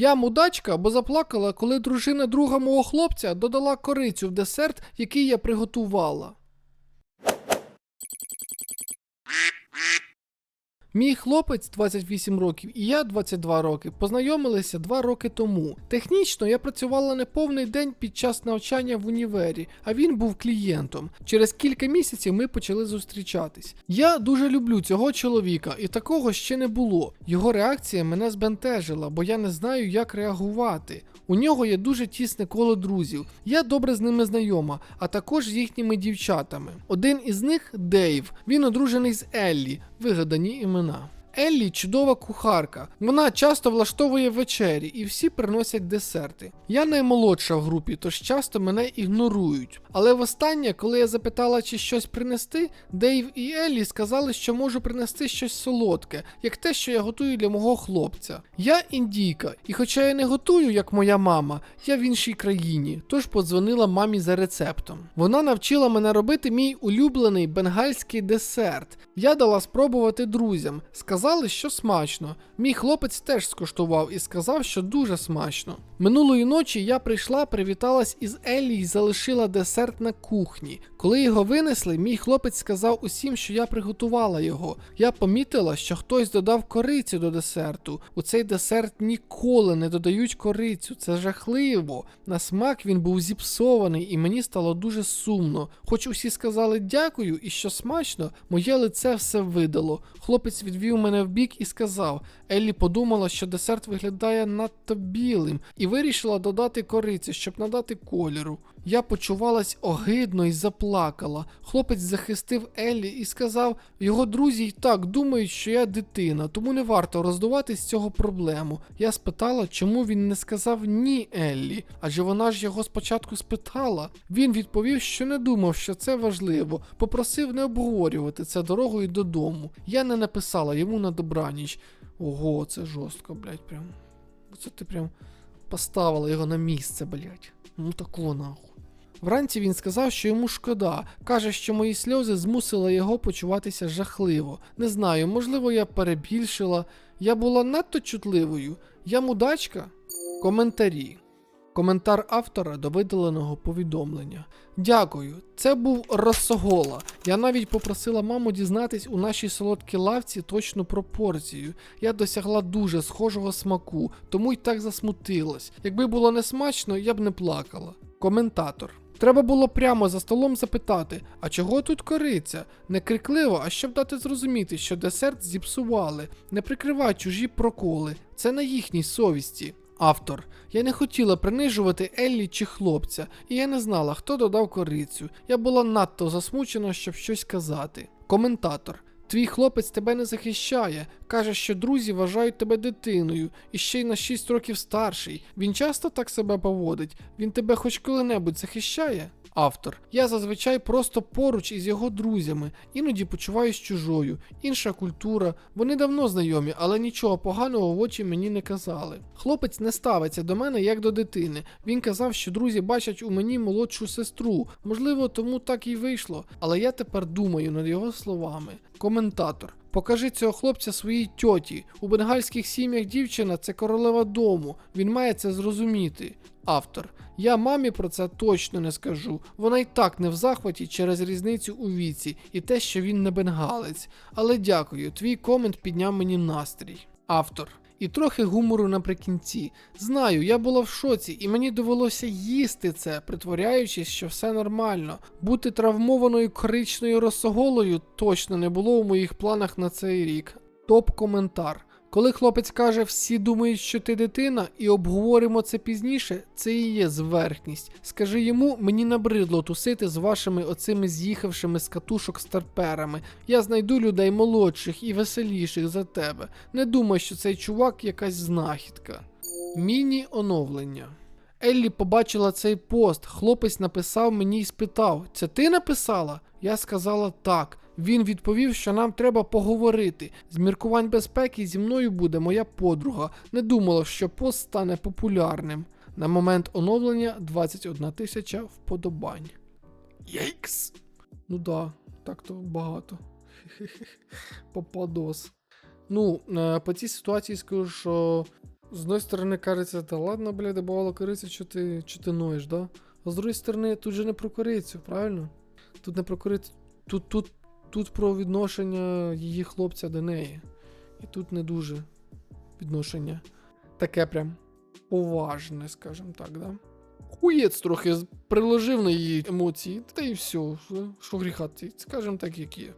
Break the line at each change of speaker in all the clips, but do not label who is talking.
Я мудачка, бо заплакала, коли дружина друга мого хлопця додала корицю в десерт, який я приготувала. Мій хлопець 28 років і я 22 роки познайомилися 2 роки тому. Технічно я працювала не повний день під час навчання в універі, а він був клієнтом. Через кілька місяців ми почали зустрічатись. Я дуже люблю цього чоловіка, і такого ще не було. Його реакція мене збентежила, бо я не знаю, як реагувати. У нього є дуже тісне коло друзів. Я добре з ними знайома, а також з їхніми дівчатами. Один із них Дейв. Він одружений з Еллі, вигадані імена. Еллі чудова кухарка. Вона часто влаштовує вечері і всі приносять десерти. Я наймолодша в групі, тож часто мене ігнорують. Але востаннє, коли я запитала, чи щось принести, Дейв і Еллі сказали, що можу принести щось солодке, як те, що я готую для мого хлопця. Я індійка, і хоча я не готую, як моя мама, я в іншій країні, тож подзвонила мамі за рецептом. Вона навчила мене робити мій улюблений бенгальський десерт. Я дала спробувати друзям. Сказали, що смачно. Мій хлопець теж скуштував і сказав, що дуже смачно. Минулої ночі я прийшла, привіталась із Еллі і залишила десерт на кухні. Коли його винесли, мій хлопець сказав усім, що я приготувала його. Я помітила, що хтось додав корицю до десерту. У цей десерт ніколи не додають корицю. Це жахливо. На смак він був зіпсований, і мені стало дуже сумно. Хоч усі сказали дякую і що смачно, моє лице все видало. Хлопець відвів мене в бік і сказав: Еллі подумала, що десерт виглядає надто білим, і вирішила додати кориці, щоб надати кольору. Я почувалась огидно і заплакала. Хлопець захистив Еллі і сказав: його друзі й так думають, що я дитина, тому не варто роздувати з цього проблему. Я спитала, чому він не сказав ні Еллі, адже вона ж його спочатку спитала. Він відповів, що не думав, що це важливо, попросив не обговорювати це дорогою додому. Я не написала йому на добраніч. Ого, це жорстко, блядь, прям. Це ти прям поставила його на місце, блядь. Ну тако нахуй. Вранці він сказав, що йому шкода. Каже, що мої сльози змусили його почуватися жахливо. Не знаю, можливо, я перебільшила. Я була надто чутливою. Я мудачка? Коментарі. Коментар автора до видаленого повідомлення. Дякую, це був Росогола. Я навіть попросила маму дізнатись у нашій солодкій лавці точну пропорцію. Я досягла дуже схожого смаку, тому й так засмутилась. Якби було не смачно, я б не плакала. Коментатор. Треба було прямо за столом запитати, а чого тут кориця? Не крикливо, а щоб дати зрозуміти, що десерт зіпсували. Не прикривай чужі проколи. Це на їхній совісті. Автор. Я не хотіла принижувати Еллі чи хлопця, і я не знала, хто додав корицю. Я була надто засмучена, щоб щось казати. Коментатор. Твій хлопець тебе не захищає, каже, що друзі вважають тебе дитиною, і ще й на 6 років старший. Він часто так себе поводить. Він тебе хоч коли-небудь захищає? Автор. Я зазвичай просто поруч із його друзями, іноді почуваюсь чужою, інша культура. Вони давно знайомі, але нічого поганого в очі мені не казали. Хлопець не ставиться до мене як до дитини. Він казав, що друзі бачать у мені молодшу сестру. Можливо, тому так і вийшло. Але я тепер думаю над його словами. Коментатор. Покажи цього хлопця своїй тьоті. У бенгальських сім'ях дівчина це королева дому. Він має це зрозуміти. Автор. Я мамі про це точно не скажу. Вона й так не в захваті через різницю у віці і те, що він не бенгалець. Але дякую, твій комент підняв мені настрій. Автор. І трохи гумору наприкінці. Знаю, я була в шоці, і мені довелося їсти це, притворяючись, що все нормально. Бути травмованою коричною росоголою точно не було у моїх планах на цей рік. Топ-коментар. Коли хлопець каже, всі думають, що ти дитина, і обговоримо це пізніше, це і є зверхність. Скажи йому, мені набридло тусити з вашими оцими з'їхавшими з катушок старперами. Я знайду людей молодших і веселіших за тебе. Не думай, що цей чувак якась знахідка. Міні-оновлення. Еллі побачила цей пост. Хлопець написав мені і спитав: Це ти написала? Я сказала так. Він відповів, що нам треба поговорити. З міркувань безпеки зі мною буде моя подруга. Не думала, що пост стане популярним. На момент оновлення 21 тисяча вподобань. Єйкс! Ну да, так то багато. Попадос. Ну, е, по цій ситуації скажу, що з одної сторони кажеться, та ладно, бля, де бувало кориця, що ти, що ти ноєш, да? А з другої сторони, тут же не про корицю, правильно? Тут не про корицю, тут, тут, тут про відношення її хлопця до неї. І тут не дуже відношення. Таке прям поважне, скажімо так, да? Хуєць трохи приложив на її емоції, та й все, що, що гріха, скажімо так, як є.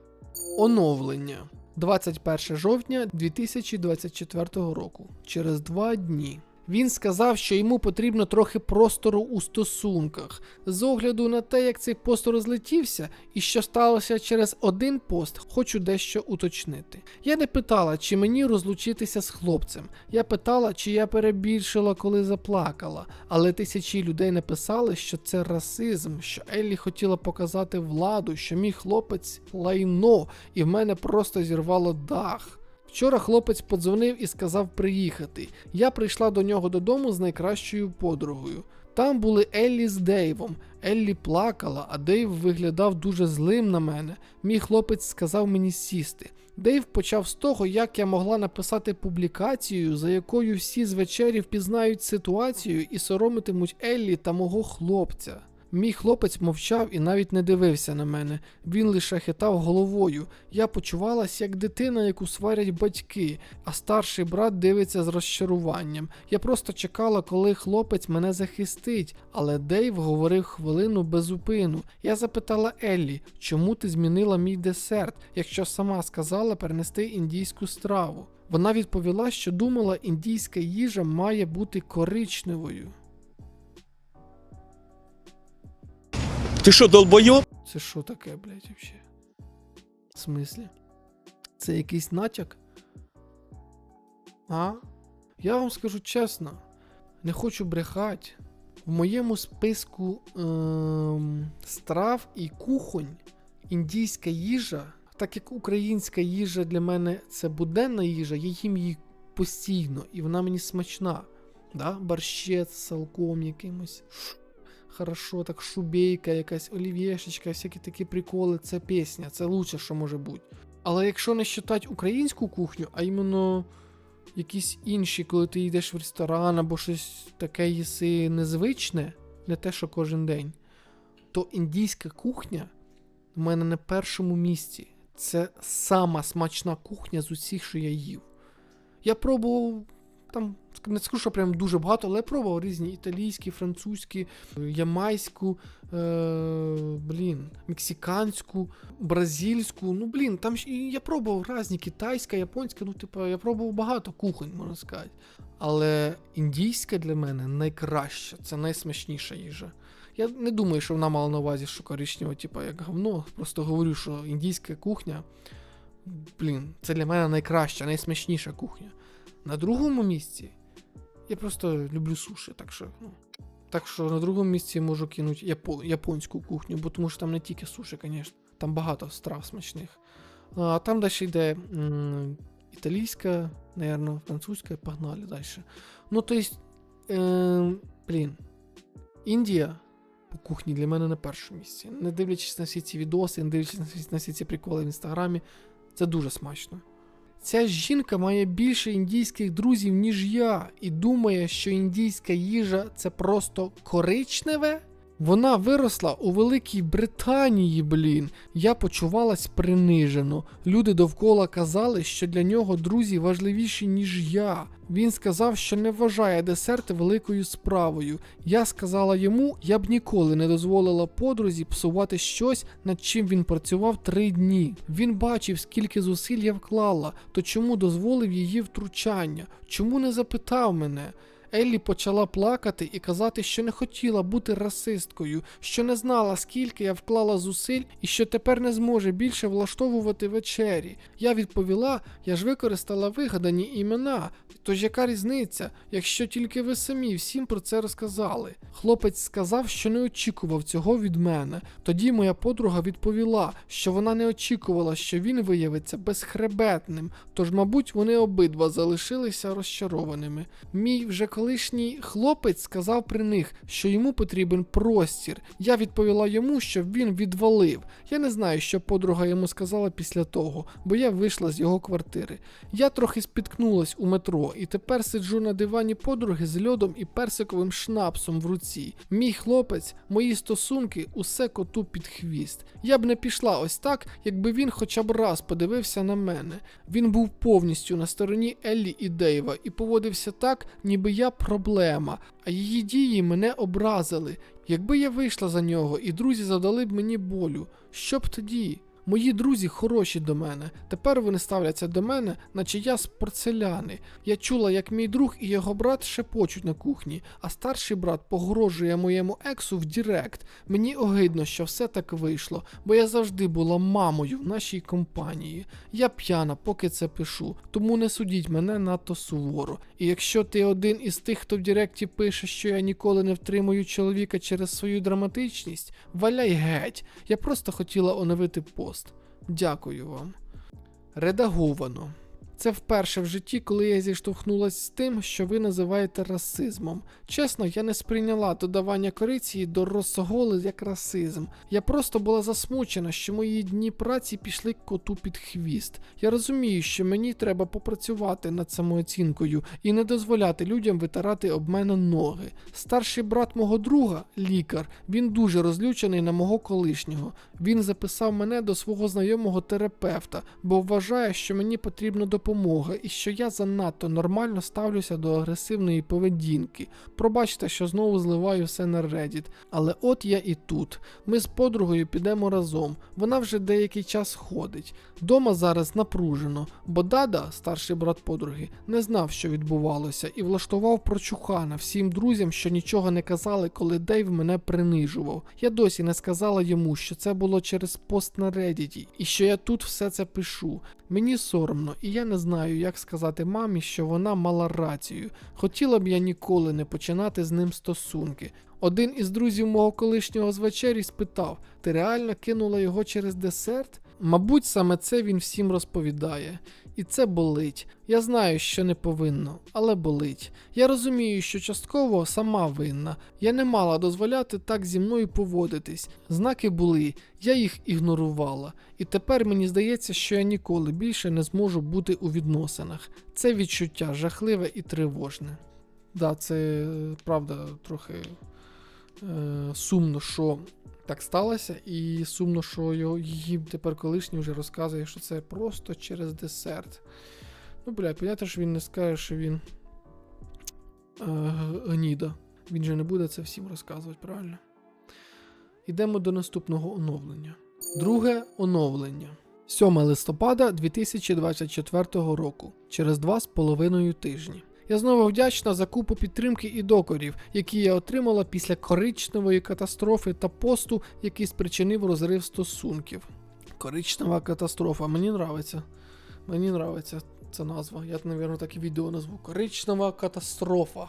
Оновлення. 21 жовтня 2024 року. Через два дні. Він сказав, що йому потрібно трохи простору у стосунках. З огляду на те, як цей пост розлетівся і що сталося через один пост, хочу дещо уточнити. Я не питала, чи мені розлучитися з хлопцем. Я питала, чи я перебільшила, коли заплакала. Але тисячі людей написали, що це расизм, що Еллі хотіла показати владу, що мій хлопець лайно, і в мене просто зірвало дах. Вчора хлопець подзвонив і сказав приїхати. Я прийшла до нього додому з найкращою подругою. Там були Еллі з Дейвом. Еллі плакала, а Дейв виглядав дуже злим на мене. Мій хлопець сказав мені сісти. Дейв почав з того, як я могла написати публікацію, за якою всі з вечері впізнають ситуацію і соромитимуть Еллі та мого хлопця. Мій хлопець мовчав і навіть не дивився на мене. Він лише хитав головою. Я почувалась як дитина, яку сварять батьки, а старший брат дивиться з розчаруванням. Я просто чекала, коли хлопець мене захистить, але Дейв говорив хвилину без зупину. Я запитала Еллі, чому ти змінила мій десерт, якщо сама сказала перенести індійську страву. Вона відповіла, що думала, індійська їжа має бути коричневою.
Ты что, долбоёб?
Це що таке, блядь, вообще? В смислі? Це якийсь натяк? А? Я вам скажу чесно, не хочу брехати. В моєму списку ем, страв і кухонь індійська їжа, так як українська їжа для мене це буденна їжа, я їм її постійно, і вона мені смачна. Да? Борщець з салком якимось. Хорошо, так шубейка, якась олів'єшечка, всякі такі приколи, це пісня, це лучше, що може бути. Але якщо не вважати українську кухню, а іменно якісь інші, коли ти йдеш в ресторан або щось таке їси незвичне, не те, що кожен день, то індійська кухня в мене на першому місці. Це сама смачна кухня з усіх, що я їв. Я пробував там, не скажу, що прям дуже багато, але я пробував різні італійські, французькі, ямайську, е, блін, мексиканську, бразильську. Ну, блін, там і я пробував різні, китайська, японська, ну, типу, я пробував багато кухонь, можна сказати. Але індійська для мене найкраща, це найсмачніша їжа. Я не думаю, що вона мала на увазі, що коричнево, типу, як говно. Просто говорю, що індійська кухня, блін, це для мене найкраща, найсмачніша кухня. На другому місці я просто люблю суші, так що, ну. Так що на другому місці можу кинути япо- японську кухню, бо тому що там не тільки суші, звісно, там багато страв смачних. А там далі йде м, італійська, наверное, французька, погнали далі. Ну, то есть, е, блін, Індія по кухні для мене на першому місці. Не дивлячись на всі ці відоси, не дивлячись на всі ці приколи в інстаграмі, це дуже смачно. Ця жінка має більше індійських друзів, ніж я, і думає, що індійська їжа це просто коричневе. Вона виросла у Великій Британії, блін. Я почувалась принижено. Люди довкола казали, що для нього друзі важливіші, ніж я. Він сказав, що не вважає десерти великою справою. Я сказала йому, я б ніколи не дозволила подрузі псувати щось, над чим він працював три дні. Він бачив, скільки зусиль я вклала, то чому дозволив її втручання? Чому не запитав мене? Еллі почала плакати і казати, що не хотіла бути расисткою, що не знала, скільки я вклала зусиль і що тепер не зможе більше влаштовувати вечері. Я відповіла, я ж використала вигадані імена. Тож яка різниця, якщо тільки ви самі всім про це розказали? Хлопець сказав, що не очікував цього від мене. Тоді моя подруга відповіла, що вона не очікувала, що він виявиться безхребетним, тож, мабуть, вони обидва залишилися розчарованими. Мій вже колишній хлопець сказав при них, що йому потрібен простір. Я відповіла йому, щоб він відвалив. Я не знаю, що подруга йому сказала після того, бо я вийшла з його квартири. Я трохи спіткнулась у метро, і тепер сиджу на дивані подруги з льодом і персиковим шнапсом в руці. Мій хлопець, мої стосунки, усе коту під хвіст. Я б не пішла ось так, якби він хоча б раз подивився на мене. Він був повністю на стороні Еллі і Дейва і поводився так, ніби я проблема, а її дії мене образили. Якби я вийшла за нього і друзі завдали б мені болю, що б тоді? Мої друзі хороші до мене. Тепер вони ставляться до мене, наче я з порцеляни. Я чула, як мій друг і його брат шепочуть на кухні, а старший брат погрожує моєму ексу в Дірект. Мені огидно, що все так вийшло, бо я завжди була мамою в нашій компанії. Я п'яна, поки це пишу, тому не судіть мене надто суворо. І якщо ти один із тих, хто в Діректі пише, що я ніколи не втримую чоловіка через свою драматичність, валяй геть. Я просто хотіла оновити пост. Дякую вам. Редаговано. Це вперше в житті, коли я зіштовхнулася з тим, що ви називаєте расизмом. Чесно, я не сприйняла додавання кориці до розсоголи як расизм. Я просто була засмучена, що мої дні праці пішли коту під хвіст. Я розумію, що мені треба попрацювати над самооцінкою і не дозволяти людям витирати об мене ноги. Старший брат мого друга, лікар, він дуже розлючений на мого колишнього. Він записав мене до свого знайомого терапевта, бо вважає, що мені потрібна допомога і що я занадто нормально ставлюся до агресивної поведінки. Пробачте, що знову зливаю все на Reddit. Але от я і тут. Ми з подругою підемо разом. Вона вже деякий час ходить. Дома зараз напружено, бо Дада, старший брат подруги, не знав, що відбувалося, і влаштував прочухана всім друзям, що нічого не казали, коли Дейв мене принижував. Я досі не сказала йому, що це було через пост на Reddit, і що я тут все це пишу. Мені соромно, і я не знаю, як сказати мамі, що вона мала рацію. Хотіла б я ніколи не починати з ним стосунки. Один із друзів мого колишнього з вечері спитав: ти реально кинула його через десерт? Мабуть, саме це він всім розповідає. І це болить. Я знаю, що не повинно, але болить. Я розумію, що частково сама винна. Я не мала дозволяти так зі мною поводитись. Знаки були, я їх ігнорувала. І тепер мені здається, що я ніколи більше не зможу бути у відносинах. Це відчуття жахливе і тривожне. Да, це е, правда трохи е, сумно, що так сталося, і сумно, що її тепер колишній вже розказує, що це просто через десерт. Ну, бля, понятно, що він не скаже, що він е, гніда. Він же не буде це всім розказувати, правильно? Йдемо до наступного оновлення. Друге оновлення. 7 листопада 2024 року, через 2,5 тижні. Я знову вдячна за купу підтримки і докорів, які я отримала після коричневої катастрофи та посту, який спричинив розрив стосунків. Коричнева катастрофа, мені нравиться. Мені нравиться ця назва. Я, мабуть, так і відео назву. Коричнева катастрофа.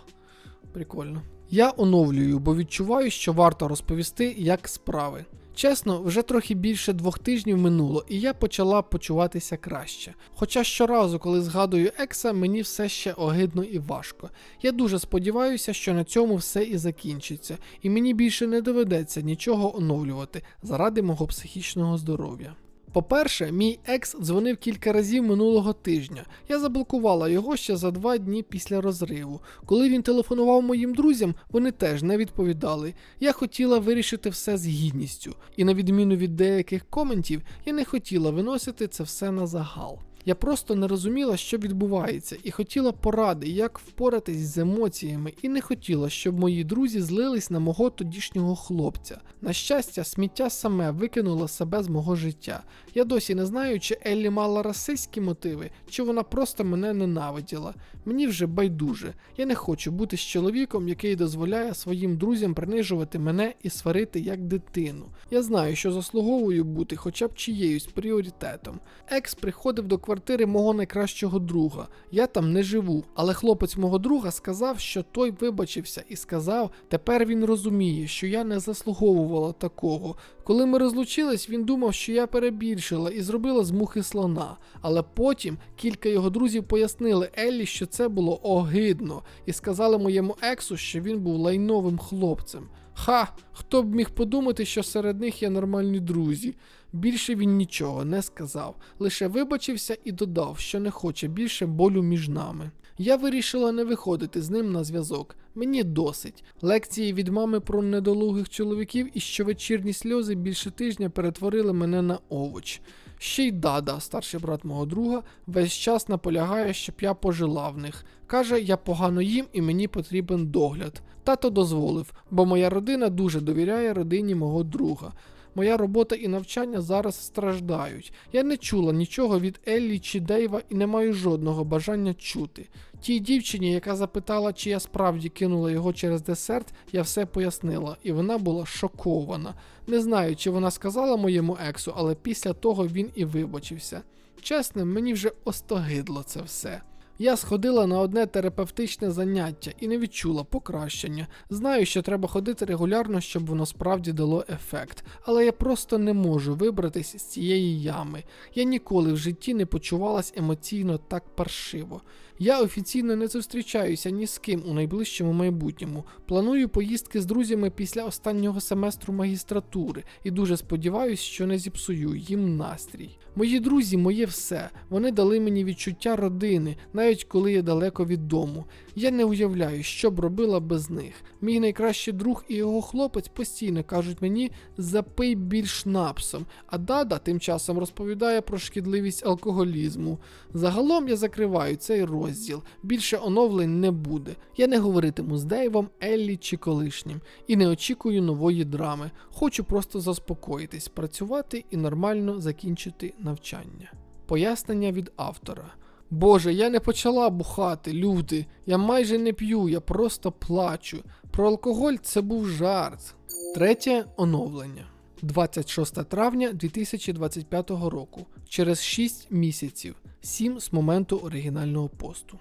Прикольно. Я оновлюю, бо відчуваю, що варто розповісти, як справи. Чесно, вже трохи більше двох тижнів минуло, і я почала почуватися краще. Хоча щоразу, коли згадую екса, мені все ще огидно і важко. Я дуже сподіваюся, що на цьому все і закінчиться, і мені більше не доведеться нічого оновлювати заради мого психічного здоров'я. По-перше, мій екс дзвонив кілька разів минулого тижня. Я заблокувала його ще за два дні після розриву. Коли він телефонував моїм друзям, вони теж не відповідали. Я хотіла вирішити все з гідністю, і на відміну від деяких коментів, я не хотіла виносити це все на загал. Я просто не розуміла, що відбувається, і хотіла поради, як впоратись з емоціями, і не хотіла, щоб мої друзі злились на мого тодішнього хлопця. На щастя, сміття саме викинуло себе з мого життя. Я досі не знаю, чи Еллі мала расистські мотиви, чи вона просто мене ненавиділа. Мені вже байдуже. Я не хочу бути з чоловіком, який дозволяє своїм друзям принижувати мене і сварити як дитину. Я знаю, що заслуговую бути хоча б чиєюсь пріоритетом. Екс приходив до квартири квартири мого найкращого друга. Я там не живу, але хлопець мого друга сказав, що той вибачився і сказав, тепер він розуміє, що я не заслуговувала такого. Коли ми розлучились, він думав, що я перебільшила і зробила з мухи слона. Але потім кілька його друзів пояснили Еллі, що це було огидно, і сказали моєму ексу, що він був лайновим хлопцем. Ха, хто б міг подумати, що серед них є нормальні друзі. Більше він нічого не сказав, лише вибачився і додав, що не хоче більше болю між нами. Я вирішила не виходити з ним на зв'язок. Мені досить. Лекції від мами про недолугих чоловіків і щовечірні сльози більше тижня перетворили мене на овоч. Ще й дада, старший брат мого друга, весь час наполягає, щоб я пожила в них. Каже, я погано їм і мені потрібен догляд. Тато дозволив, бо моя родина дуже довіряє родині мого друга. Моя робота і навчання зараз страждають. Я не чула нічого від Еллі чи Дейва і не маю жодного бажання чути. Тій дівчині, яка запитала, чи я справді кинула його через десерт, я все пояснила, і вона була шокована. Не знаю, чи вона сказала моєму ексу, але після того він і вибачився. Чесно, мені вже остогидло це все. Я сходила на одне терапевтичне заняття і не відчула покращення. Знаю, що треба ходити регулярно, щоб воно справді дало ефект, але я просто не можу вибратись з цієї ями. Я ніколи в житті не почувалась емоційно так паршиво. Я офіційно не зустрічаюся ні з ким у найближчому майбутньому. Планую поїздки з друзями після останнього семестру магістратури і дуже сподіваюся, що не зіпсую їм настрій. Мої друзі, моє все. Вони дали мені відчуття родини, навіть коли я далеко від дому. Я не уявляю, що б робила без них. Мій найкращий друг і його хлопець постійно кажуть мені запий більш напсом, а дада тим часом розповідає про шкідливість алкоголізму. Загалом я закриваю цей розділ. Більше оновлень не буде. Я не говоритиму з Дейвом, Еллі чи колишнім і не очікую нової драми. Хочу просто заспокоїтись, працювати і нормально закінчити навчання. Пояснення від автора. Боже, я не почала бухати, люди. Я майже не п'ю, я просто плачу. Про алкоголь це був жарт. Третє оновлення. 26 травня 2025 року. Через 6 місяців, 7 з моменту оригінального посту.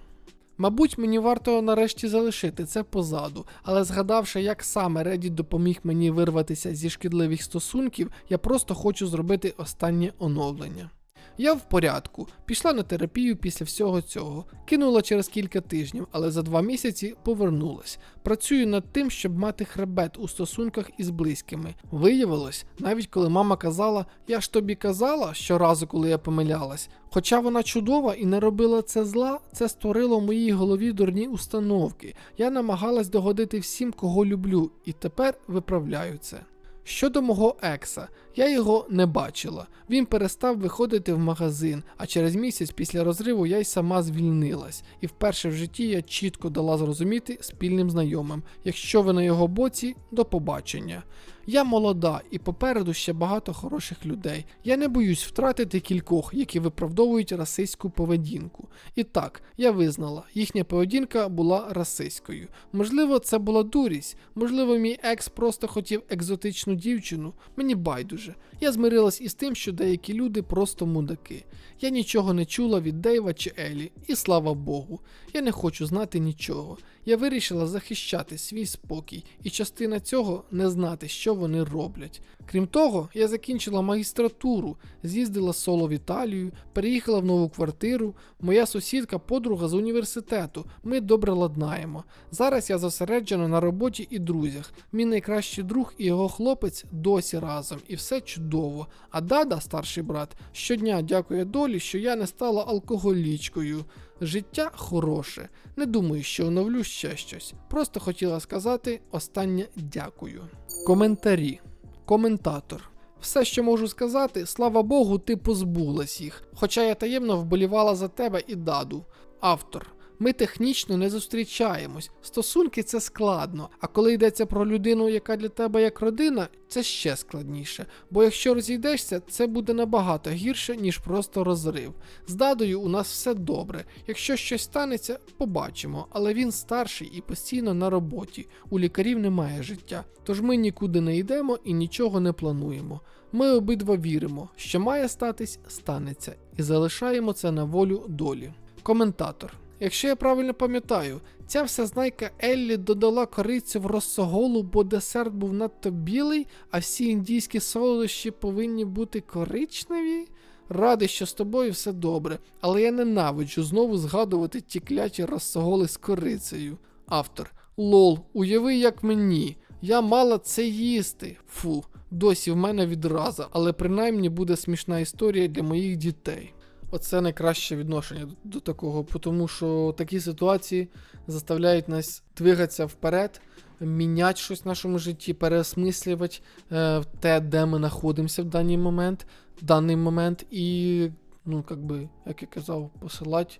Мабуть, мені варто нарешті залишити це позаду, але згадавши, як саме Reddit допоміг мені вирватися зі шкідливих стосунків, я просто хочу зробити останнє оновлення. Я в порядку, пішла на терапію після всього цього, кинула через кілька тижнів, але за два місяці повернулась. Працюю над тим, щоб мати хребет у стосунках із близькими. Виявилось, навіть коли мама казала, я ж тобі казала щоразу, коли я помилялась. Хоча вона чудова і не робила це зла, це створило в моїй голові дурні установки. Я намагалась догодити всім, кого люблю, і тепер виправляю це. Щодо мого екса, я його не бачила. Він перестав виходити в магазин, а через місяць після розриву я й сама звільнилась, і вперше в житті я чітко дала зрозуміти спільним знайомим, якщо ви на його боці, до побачення. Я молода і попереду ще багато хороших людей. Я не боюсь втратити кількох, які виправдовують расистську поведінку. І так, я визнала, їхня поведінка була расистською. Можливо, це була дурість, можливо, мій екс просто хотів екзотичну дівчину. Мені байдуже. Я змирилась із тим, що деякі люди просто мудаки. Я нічого не чула від Дейва чи Елі, і слава Богу. Я не хочу знати нічого. Я вирішила захищати свій спокій, і частина цього не знати, що вони роблять. Крім того, я закінчила магістратуру, з'їздила соло в Італію, переїхала в нову квартиру. Моя сусідка, подруга з університету. Ми добре ладнаємо. Зараз я зосереджена на роботі і друзях. Мій найкращий друг і його хлопець досі разом, і все чудово. А дада, старший брат, щодня дякує долі, що я не стала алкоголічкою. Життя хороше. Не думаю, що оновлю ще щось. Просто хотіла сказати останнє дякую. Коментарі. Коментатор. Все, що можу сказати, слава Богу, ти позбулась їх. Хоча я таємно вболівала за тебе і даду. Автор. Ми технічно не зустрічаємось. Стосунки це складно. А коли йдеться про людину, яка для тебе як родина, це ще складніше. Бо якщо розійдешся, це буде набагато гірше, ніж просто розрив. З дадою у нас все добре. Якщо щось станеться, побачимо. Але він старший і постійно на роботі. У лікарів немає життя. Тож ми нікуди не йдемо і нічого не плануємо. Ми обидва віримо, що має статись, станеться. і залишаємо це на волю долі. Коментатор. Якщо я правильно пам'ятаю, ця всезнайка Еллі додала корицю в розсоголу, бо десерт був надто білий, а всі індійські солодощі повинні бути коричневі. Радий, що з тобою все добре, але я ненавиджу знову згадувати ті кляті розсоголи з корицею. Автор. Лол, уяви, як мені. Я мала це їсти. Фу, досі в мене відраза, але принаймні буде смішна історія для моїх дітей. Оце найкраще відношення до, такого, тому що такі ситуації заставляють нас двигатися вперед, міняти щось в нашому житті, переосмислювати е, те, де ми знаходимося в даний момент, в даний момент, і, ну, як би, як я казав, посилати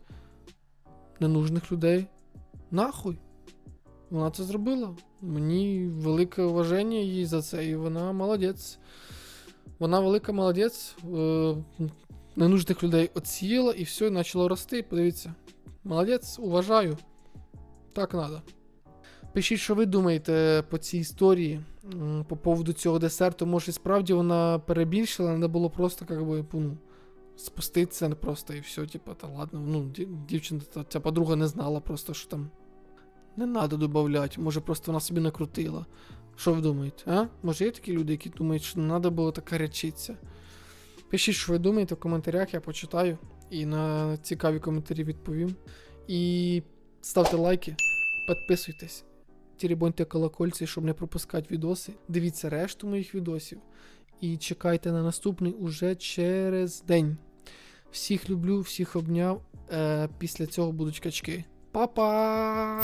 ненужних людей нахуй. Вона це зробила. Мені велике уваження їй за це, і вона молодець. Вона велика молодець. Ненужних людей оціла і все, почало рости. Подивіться. Молодець, уважаю. Так треба. Пишіть, що ви думаєте по цій історії, по поводу цього десерту. Може, і справді вона перебільшила, треба було просто, як би, ну, спуститися просто і все, типа, та ладно. Ну, дівчина, та, ця подруга не знала просто, що там. Не треба додавати, може просто вона собі накрутила. Що ви думаєте? А? Може є такі люди, які думають, що не треба було так гарячитися? Пишіть, що ви думаєте в коментарях, я почитаю і на цікаві коментарі відповім. І ставте лайки, підписуйтесь, тірібоньте колокольці, щоб не пропускати відоси. Дивіться решту моїх відосів. І чекайте на наступний уже через день. Всіх люблю, всіх обняв. Е, після цього будуть качки. Па-па!